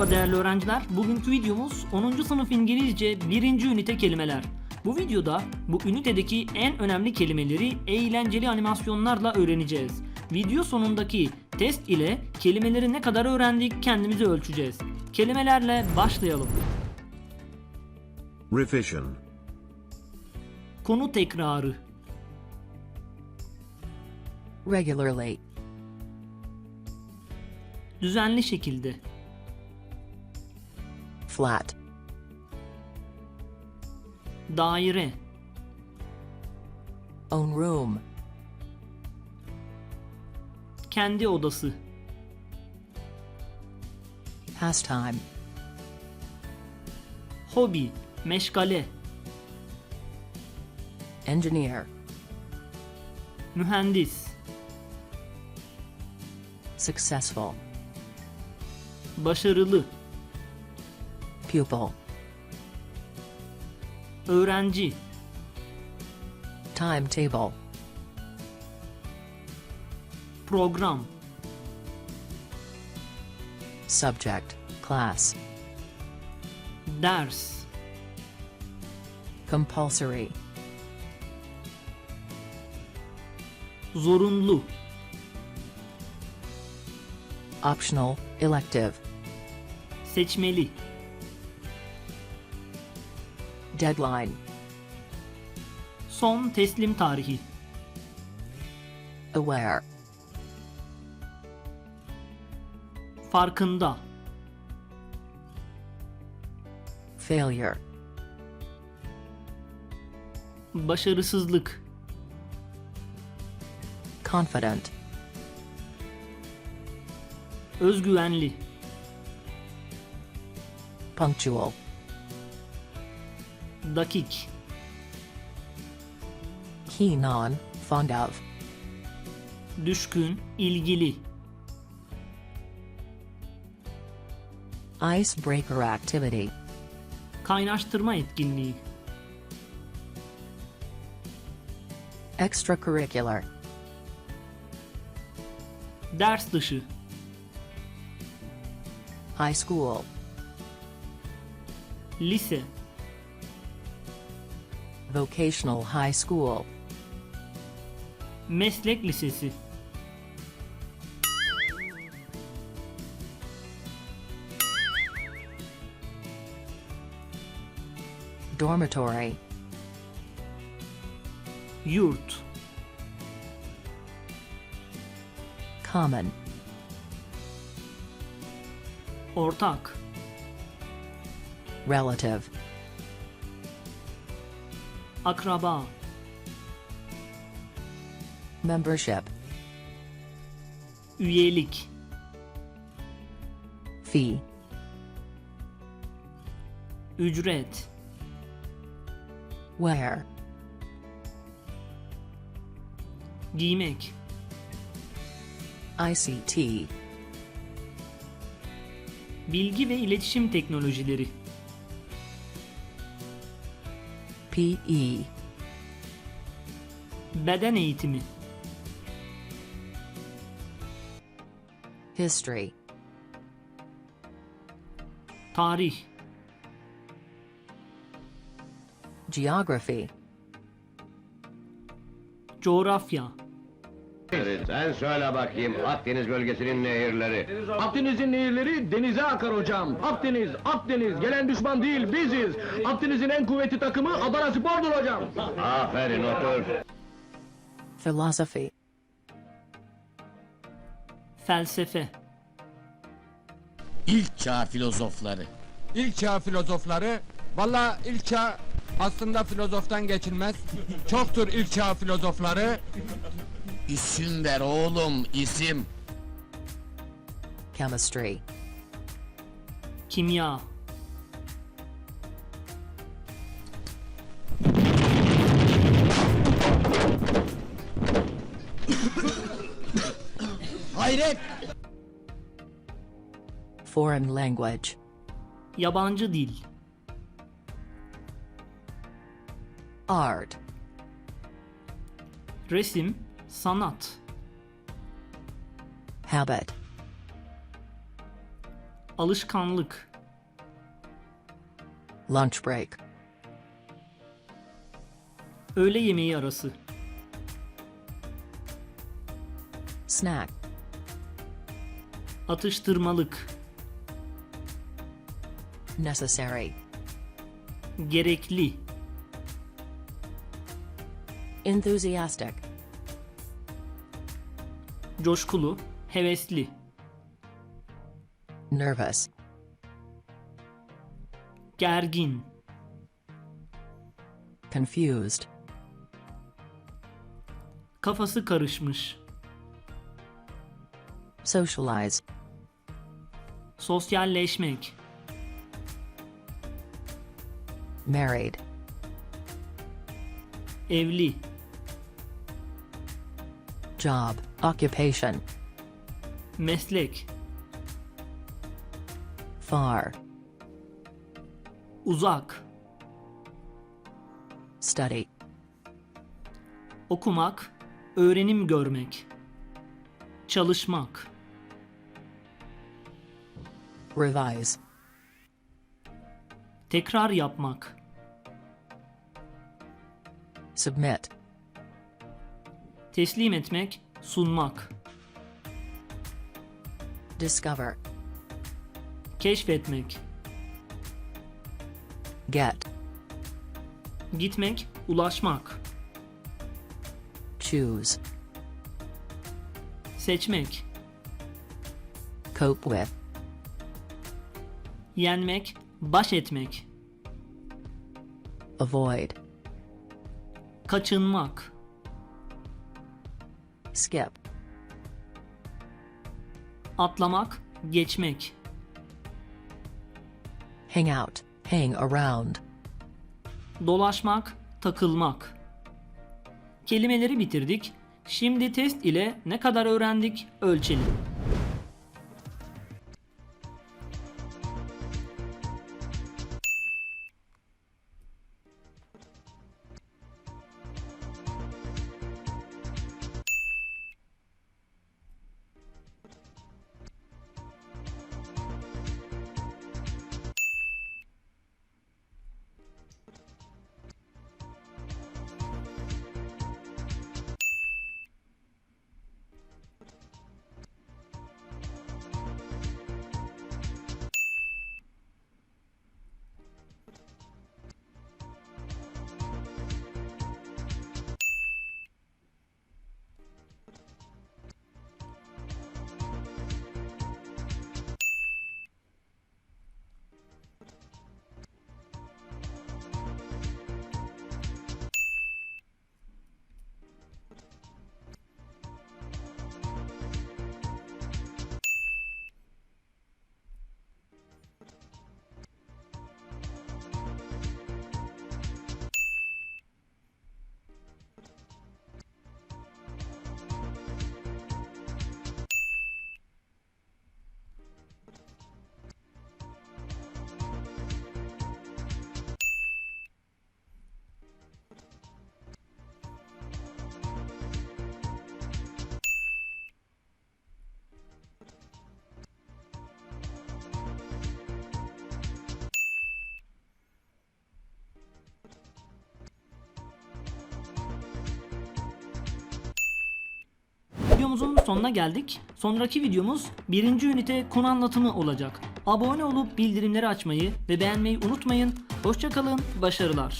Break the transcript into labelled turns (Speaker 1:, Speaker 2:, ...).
Speaker 1: Merhaba değerli öğrenciler. Bugünkü videomuz 10. sınıf İngilizce 1. ünite kelimeler. Bu videoda bu ünitedeki en önemli kelimeleri eğlenceli animasyonlarla öğreneceğiz. Video sonundaki test ile kelimeleri ne kadar öğrendik kendimizi ölçeceğiz. Kelimelerle başlayalım.
Speaker 2: Revision.
Speaker 1: Konu tekrarı,
Speaker 3: regularly,
Speaker 1: düzenli şekilde,
Speaker 3: flat,
Speaker 1: daire,
Speaker 3: own room,
Speaker 1: kendi odası,
Speaker 3: pastime,
Speaker 1: hobi, meşgale,
Speaker 3: engineer,
Speaker 1: mühendis,
Speaker 3: successful,
Speaker 1: başarılı,
Speaker 3: pupil,
Speaker 1: öğrenci,
Speaker 3: timetable,
Speaker 1: program,
Speaker 3: subject, class,
Speaker 1: ders,
Speaker 3: compulsory,
Speaker 1: zorunlu,
Speaker 3: optional, elective,
Speaker 1: seçmeli,
Speaker 3: deadline,
Speaker 1: son teslim tarihi,
Speaker 3: aware,
Speaker 1: farkında,
Speaker 3: failure,
Speaker 1: başarısızlık,
Speaker 3: confident,
Speaker 1: özgüvenli,
Speaker 3: punctual,
Speaker 1: dakik,
Speaker 3: keen on, fond of,
Speaker 1: düşkün, ilgili,
Speaker 3: icebreaker activity,
Speaker 1: kaynaştırma etkinliği,
Speaker 3: extracurricular,
Speaker 1: ders dışı,
Speaker 3: high school,
Speaker 1: lise,
Speaker 3: vocational high school,
Speaker 1: meslek lisesi,
Speaker 3: dormitory,
Speaker 1: yurt,
Speaker 3: common,
Speaker 1: ortak,
Speaker 3: relative,
Speaker 1: akraba,
Speaker 3: membership,
Speaker 1: üyelik,
Speaker 3: fee,
Speaker 1: ücret,
Speaker 3: wear,
Speaker 1: giymek,
Speaker 3: ICT,
Speaker 1: bilgi ve iletişim teknolojileri,
Speaker 3: PE,
Speaker 1: beden eğitimi,
Speaker 3: history,
Speaker 1: tarih,
Speaker 3: geography,
Speaker 1: coğrafya,
Speaker 4: Sen söyle bakayım Akdeniz bölgesinin nehirleri.
Speaker 5: Akdeniz'in nehirleri denize akar hocam. Akdeniz, Akdeniz. Gelen düşman değil, biziz. Akdeniz'in en kuvvetli takımı Adana Spor'dur hocam.
Speaker 4: Aferin otur.
Speaker 3: philosophy,
Speaker 1: felsefe,
Speaker 6: İlk çağ filozofları.
Speaker 7: İlk çağ filozofları, valla ilk çağ aslında filozoftan geçilmez. Çoktur ilk çağ filozofları.
Speaker 6: İsim ver oğlum isim.
Speaker 3: chemistry,
Speaker 1: kimya,
Speaker 6: Hayret!
Speaker 3: foreign language,
Speaker 1: yabancı dil,
Speaker 3: art,
Speaker 1: resim, sanat,
Speaker 3: habit,
Speaker 1: Alışkanlık.
Speaker 3: Lunch break.
Speaker 1: Öğle yemeği arası.
Speaker 3: Snack.
Speaker 1: Atıştırmalık.
Speaker 3: Necessary.
Speaker 1: Gerekli.
Speaker 3: Enthusiastic.
Speaker 1: Coşkulu. Hevesli.
Speaker 3: Nervous.
Speaker 1: Gergin.
Speaker 3: Confused.
Speaker 1: Kafası karışmış.
Speaker 3: Socialize.
Speaker 1: Sosyalleşmek.
Speaker 3: Married.
Speaker 1: Evli.
Speaker 3: Job. Occupation.
Speaker 1: Meslek.
Speaker 3: Far.
Speaker 1: Uzak.
Speaker 3: Study.
Speaker 1: Okumak. Öğrenim görmek. Çalışmak.
Speaker 3: Revise.
Speaker 1: Tekrar yapmak.
Speaker 3: Submit.
Speaker 1: Teslim etmek. Sunmak.
Speaker 3: Discover.
Speaker 1: Keşfetmek.
Speaker 3: Get.
Speaker 1: Gitmek. Ulaşmak.
Speaker 3: Choose.
Speaker 1: Seçmek.
Speaker 3: Cope with.
Speaker 1: Yenmek. Baş etmek.
Speaker 3: Avoid.
Speaker 1: Kaçınmak.
Speaker 3: Skip.
Speaker 1: Atlamak. Geçmek.
Speaker 3: Hang out. Hang around.
Speaker 1: Dolaşmak, takılmak. Kelimeleri bitirdik. Şimdi test ile ne kadar öğrendik ölçelim. Videomuzun sonuna geldik. Sonraki videomuz birinci ünite konu anlatımı olacak. Abone olup bildirimleri açmayı ve beğenmeyi unutmayın. Hoşçakalın, başarılar.